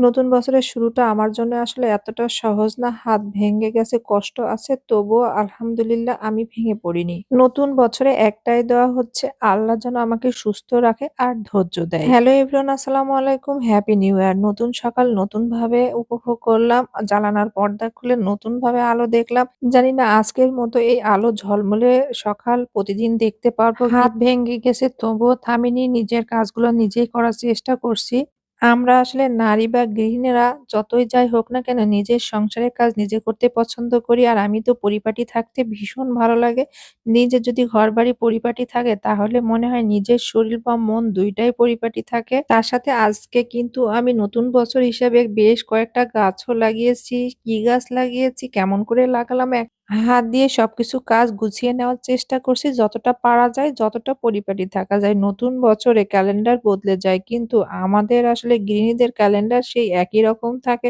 নতুন বছরের শুরুটা আমার জন্য আসলে এতটা সহজ না। হাত ভেঙে গেছে, কষ্ট আছে। তবুও আলহামদুলিল্লাহ আমি ভেঙে পড়িনি। নতুন বছরে একটাই দেওয়া হচ্ছে আল্লাহ যেন আমাকে সুস্থ রাখে আর ধৈর্য দেয়। হ্যালো এভরিওয়ান আসসালামু আলাইকুম। Happy new year. নতুন সকাল নতুন ভাবে উপভোগ করলাম। জানালার পর্দা খুলে নতুন ভাবে আলো দেখলাম। জানি না আজকের মতো এই আলো ঝলমলে সকাল প্রতিদিন দেখতে পারব। হাত ভেঙে গেছে তবুও থামিনি। নিজের কাজগুলো নিজেই করার চেষ্টা করছি। আমরা আসলে নারী বা গৃহিণীরা যতই যাই হোক না কেন নিজের সংসারের কাজ নিজে করতে পছন্দ করি। আর আমি তো পরিপাটি থাকতে ভীষণ ভালো লাগে। নিজের যদি ঘর বাড়ি পরিপাটি থাকে, তাহলে মনে হয় নিজের শরীর বা মন দুইটাই পরিপাটি থাকে। তার সাথে আজকে কিন্তু আমি নতুন বছর হিসাবে বেশ কয়েকটা গাছও লাগিয়েছি। কি গাছ লাগিয়েছি? কেমন করে লাগালাম? এক হাত দিয়ে সবকিছু কাজ গুছিয়ে নেওয়ার চেষ্টা করছি যতটা পারা যায়, যতটা পরিপাটি থাকা যায়। নতুন বছরে ক্যালেন্ডার বদলে যায় কিন্তু আমাদের আসলে গৃহিণীদের ক্যালেন্ডার সেই একই রকম থাকে।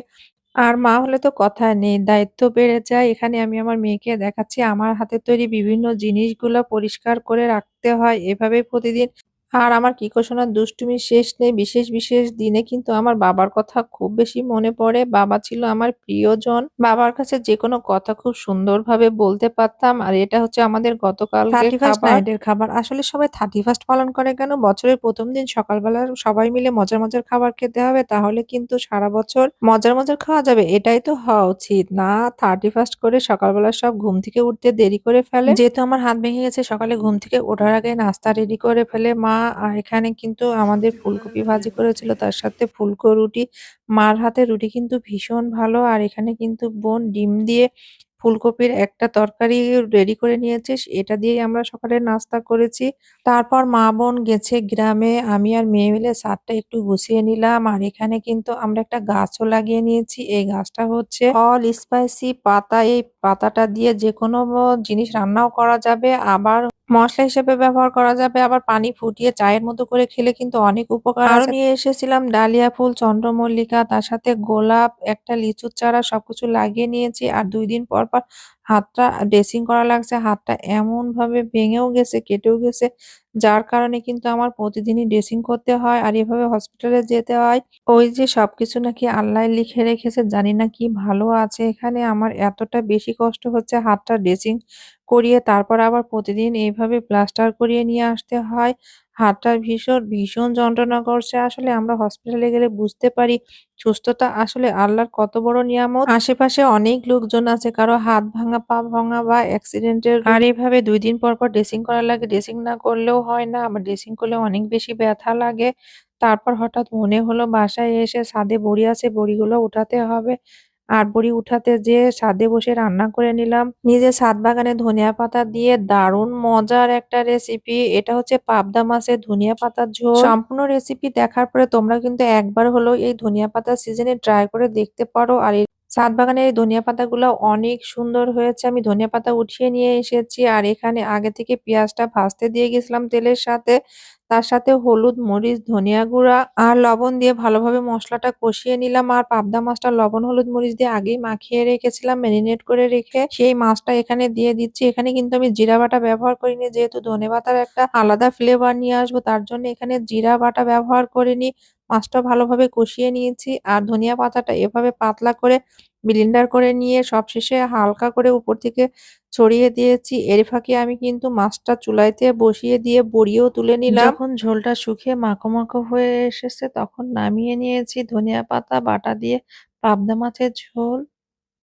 আর মা হলে তো কথা নেই, দায়িত্ব বেড়ে যায়। এখানে আমি আমার মেয়েকে দেখাচ্ছি আমার হাতের তৈরি বিভিন্ন জিনিসগুলা পরিষ্কার করে রাখতে হয়। এভাবে প্রতিদিন আর আমার কিকো সোনার দুষ্টুমির শেষ নেই। বিশেষ, বিশেষ দিনে কিন্তু আমার বাবার কথা খুব বেশি মনে পড়ে। বাবা ছিল আমার প্রিয়জন। বাবার কাছে যেকোনো কথা খুব সুন্দরভাবে বলতে পারতাম। আর এটা হচ্ছে আমাদের খাবার। নাইটের খাবার। আসলে সবাই 31st পালন করে কেন? বছরের প্রথম দিন সকালবেলা সবাই মিলে মজার, মজার খাবার খেতে হবে। তাহলে কিন্তু সারা বছর মজার, মজার খাওয়া যাবে। এটাই তো হওয়া উচিত। না 31st করে সকালবেলা সব ঘুম থেকে উঠতে দেরি করে ফেলে। যেহেতু আমার হাত ভেঙে গেছে সকালে ঘুম থেকে ওঠার আগে নাস্তা রেডি করে ফেলে মা আর এখানে কিন্তু আমাদের ফুলকপি ভাজি করেছিল, তার সাথে ফুলকো রুটি। মার হাতের রুটি কিন্তু ভীষণ ভালো আর এখানে কিন্তু বোন ডিম দিয়ে ফুলকপির একটা তরকারি রেডি করে নিয়েছে। এটা দিয়েই আমরা সকালে নাস্তা করেছি। তারপর মা বোন গেছে গ্রামে। আমি আর মেয়ে মিলে ছাদটা একটু গুছিয়ে নিলাম। আর এখানে কিন্তু আমরা একটা গাছও লাগিয়ে নিয়েছি। এই গাছটা হচ্ছে অল স্পাইসি, পাতা। এই পাতাটা দিয়ে যেকোনো জিনিস রান্নাও করা যাবে। আবার মসলা হিসেবে ব্যবহার করা যাবে। আবার পানি ফুটিয়ে চায়ের মতো করে খেলে কিন্তু অনেক উপকার আরও নিয়ে এসেছিলাম ডালিয়া ফুল চন্দ্রমল্লিকা তার সাথে গোলাপ একটা লিচুর চারা সবকিছু লাগিয়ে নিয়েছি। আর দুই দিন পর পর হাতটা ড্রেসিং করা লাগছে। হাতটা এমন ভাবে ভেঙেও গেছে কেটেও গেছে যার কারণে কিন্তু আমার প্রতিদিনই ড্রেসিং করতে হয়। আর এভাবে হসপিটালে যেতে হয়। ওই যে সবকিছু নাকি আল্লাহ লিখে রেখেছে জানি না কি ভালো আছে এখানে। আমার এতটা বেশি কষ্ট হচ্ছে হাতটা ড্রেসিং করিয়ে তারপর আবার প্রতিদিন এইভাবে প্লাস্টার করিয়ে নিয়ে আসতে হয় হাতটা ভীষণ, ভীষণ যন্ত্রণা করছে। আসলে আমরা হসপিটালে গেলে বুঝতে পারি সুস্থতা আসলে আল্লাহর কত বড় নিয়ামত। আশেপাশে অনেক লোকজন আছে কারও হাত ভাঙা, পা ভাঙা বা অ্যাক্সিডেন্টের আর এভাবে দুই দিন পর, পর ড্রেসিং করা লাগে। ড্রেসিং না করলেও হয় না। আবার ড্রেসিং করলে অনেক বেশি ব্যথা লাগে। তারপর হঠাৎ মনে হলো বাসায় এসে ছাদে বড়ি আছে, বড়িগুলো উঠাতে হবে। আর বড়ি উঠাতে যেয়ে ছাদে বসে রান্না করে নিলাম। নিজের সাদ বাগানে ধনিয়া পাতা দিয়ে দারুণ মজার একটা রেসিপি। এটা হচ্ছে পাবদা মাছের ধনিয়া পাতার ঝোল। সম্পূর্ণ রেসিপি দেখার পরে তোমরা কিন্তু একবার হলেও এই ধনিয়া পাতার সিজনে ট্রাই করে দেখতে পারো। আর ছাদ বাগানের এই ধনিয়া পাতাগুলো অনেক সুন্দর হয়েছে। আমি ধনিয়া পাতা উঠিয়ে নিয়ে এসেছি। আর এখানে আগে থেকে পেঁয়াজটা ভাজতে দিয়ে গেছিলাম তেলের সাথে। তার সাথে হলুদ, মরিচ, ধনিয়া গুঁড়া আর লবণ দিয়ে ভালোভাবে মশলাটা কষিয়ে নিলাম। আর পাবদা মাছটা লবণ, হলুদ, মরিচ দিয়ে আগেই মাখিয়ে রেখেছিলাম ম্যারিনেট করে রেখে সেই মাছটা এখানে দিয়ে দিচ্ছি। এখানে কিন্তু আমি জিরা বাটা ব্যবহার করিনি যেহেতু ধনে ধনেপাতার একটা আলাদা ফ্লেভার নিয়ে আসব তার জন্য এখানে জিরা বাটা ব্যবহার করিনি। মাছটা ভালোভাবে কষিয়ে নিয়েছি আর ধনিয়া পাতাটা এভাবে পাতলা করে ব্লেন্ডার করে নিয়ে সবশেষে হালকা করে উপর থেকে ছড়িয়ে দিয়েছি। এর ফাঁকে আমি কিন্তু মাছটা চুলাইতে বসিয়ে দিয়ে বড়িও তুলে নিলাম। যখন ঝোলটা শুকিয়ে মাখো, মাখো হয়ে এসেছে তখন নামিয়ে নিয়েছি ধনিয়া পাতা বাটা দিয়ে পাবদা মাছের ঝোল।